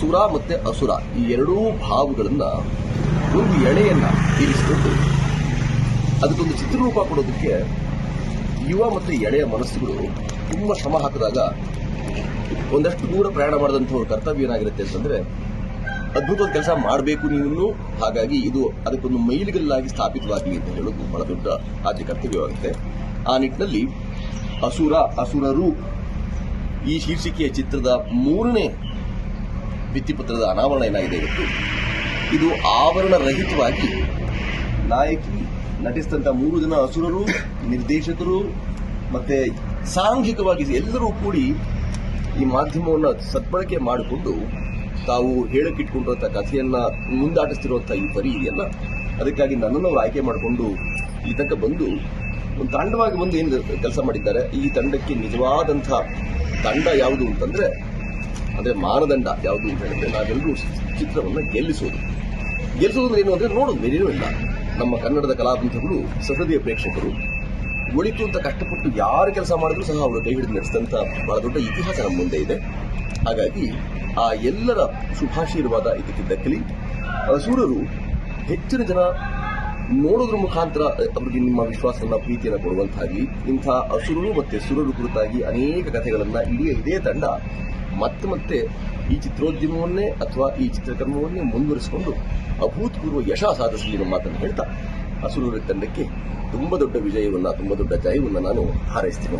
ಸುರ ಮತ್ತೆ ಅಸುರ ಈ ಎರಡೂ ಭಾವಗಳನ್ನ ಒಂದು ಎಳೆಯನ್ನ ಇರಿಸಿಕೊಂಡು ಅದಕ್ಕೊಂದು ಚಿತ್ರರೂಪ ಕೊಡೋದಕ್ಕೆ ಯುವ ಮತ್ತು ಎಳೆಯ ಮನಸ್ಸುಗಳು ತುಂಬಾ ಶ್ರಮ ಹಾಕಿದಾಗ ಒಂದಷ್ಟು ದೂರ ಪ್ರಯಾಣ ಮಾಡಿದಂಥವ್ರ ಕರ್ತವ್ಯ ಏನಾಗಿರುತ್ತೆ ಅಂತಂದ್ರೆ ಅದ್ಭುತವಾದ ಕೆಲಸ ಮಾಡಬೇಕು ನೀವು ಹಾಗಾಗಿ ಇದು ಅದಕ್ಕೊಂದು ಮೈಲಿಗಲ್ಲಾಗಿ ಸ್ಥಾಪಿತವಾಗಲಿ ಅಂತ ಹೇಳೋದು ಬಹಳ ದೊಡ್ಡ ಆದ್ಯ ಕರ್ತವ್ಯವಾಗುತ್ತೆ. ಆ ನಿಟ್ಟಿನಲ್ಲಿ ಅಸುರ, ಅಸುರರು ಈ ಶೀರ್ಷಿಕೆಯ ಚಿತ್ರದ ಮೂರನೇ ಭಿತ್ತಿಪತ್ರದ ಅನಾವರಣ ಏನಾಗಿದೆ ಇವತ್ತು ಇದು ಆವರಣ ರಹಿತವಾಗಿ ನಾಯಕಿ, ನಟಿಸಿದಂತ ಮೂರು ಜನ ಅಸುರರು, ನಿರ್ದೇಶಕರು ಮತ್ತೆ ಸಾಂಘಿಕವಾಗಿ ಎಲ್ಲರೂ ಕೂಡಿ ಈ ಮಾಧ್ಯಮವನ್ನು ಸದ್ಬಳಕೆ ಮಾಡಿಕೊಂಡು ತಾವು ಹೇಳಕ್ಕಿಟ್ಕೊಂಡಿರುವಂಥ ಕಥೆಯನ್ನ ಮುಂದಾಟಿಸ್ತಿರುವಂಥ ಈ ಪರಿ ಇದೆಯಲ್ಲ ಅದಕ್ಕಾಗಿ ನನ್ನನ್ನು ಅವರು ಆಯ್ಕೆ ಮಾಡಿಕೊಂಡು ಈ ತನಕ ಬಂದು ಒಂದು ತಾಂಡವಾಗಿ ಬಂದು ಏನು ಕೆಲಸ ಮಾಡಿದ್ದಾರೆ? ಈ ತಂಡಕ್ಕೆ ನಿಜವಾದಂಥ ತಂಡ ಯಾವುದು ಅಂತಂದ್ರೆ ಅಂದ್ರೆ ಮಾನದಂಡ ಯಾವುದು ಅಂತ ಹೇಳಿದ್ರೆ ನಾವೆಲ್ಲರೂ ಚಿತ್ರವನ್ನು ಗೆಲ್ಲಿಸೋದು. ಗೆಲ್ಲಿಸೋದು ಏನು ಅಂದ್ರೆ ನೋಡೋದು ಬೇರೇನೂ ಇಲ್ಲ. ನಮ್ಮ ಕನ್ನಡದ ಕಲಾವಂತಗಳು ಸಹೃದಯ ಪ್ರೇಕ್ಷಕರು. ಒಳಿತು ಅಂತ ಕಷ್ಟಪಟ್ಟು ಯಾರು ಕೆಲಸ ಮಾಡಿದ್ರು ಸಹ ಅವರು ಕೈ ಹಿಡಿದು ನಡೆಸಿದಂತ ಬಹಳ ದೊಡ್ಡ ಇತಿಹಾಸ ನಮ್ಮ ಮುಂದೆ ಇದೆ. ಹಾಗಾಗಿ ಆ ಎಲ್ಲರ ಶುಭಾಶೀರ್ವಾದ ಇದಕ್ಕೆ ದಕ್ಕಲಿ ಸೂರ್ಯರು ಹೆಚ್ಚಿನ ಜನ ನೋಡೋದ್ರ ಮುಖಾಂತರ ಅವರಿಗೆ ನಿಮ್ಮ ವಿಶ್ವಾಸವನ್ನ, ಪ್ರೀತಿಯನ್ನು ಕೊಡುವಂತಾಗಲಿ. ಇಂಥ ಅಸುರರು ಮತ್ತೆ ಸುರರು ಕುರಿತಾಗಿ ಅನೇಕ ಕಥೆಗಳನ್ನ, ಇಡೀ ಇದೇ ತಂಡ ಮತ್ತೆ ಮತ್ತೆ ಈ ಚಿತ್ರೋದ್ಯಮವನ್ನೇ ಅಥವಾ ಈ ಚಿತ್ರಕರ್ಮವನ್ನೇ ಮುಂದುವರಿಸಿಕೊಂಡು ಅಭೂತಪೂರ್ವ ಯಶ ಸಾಧಿಸಲಿ ನಮ್ಮ ಮಾತನ್ನು ಹೇಳ್ತಾ ಅಸುರರ ತಂಡಕ್ಕೆ ತುಂಬಾ ದೊಡ್ಡ ವಿಜಯವನ್ನ, ತುಂಬಾ ದೊಡ್ಡ ಜಯವನ್ನ ನಾನು ಹಾರೈಸ್ತೀನಿ.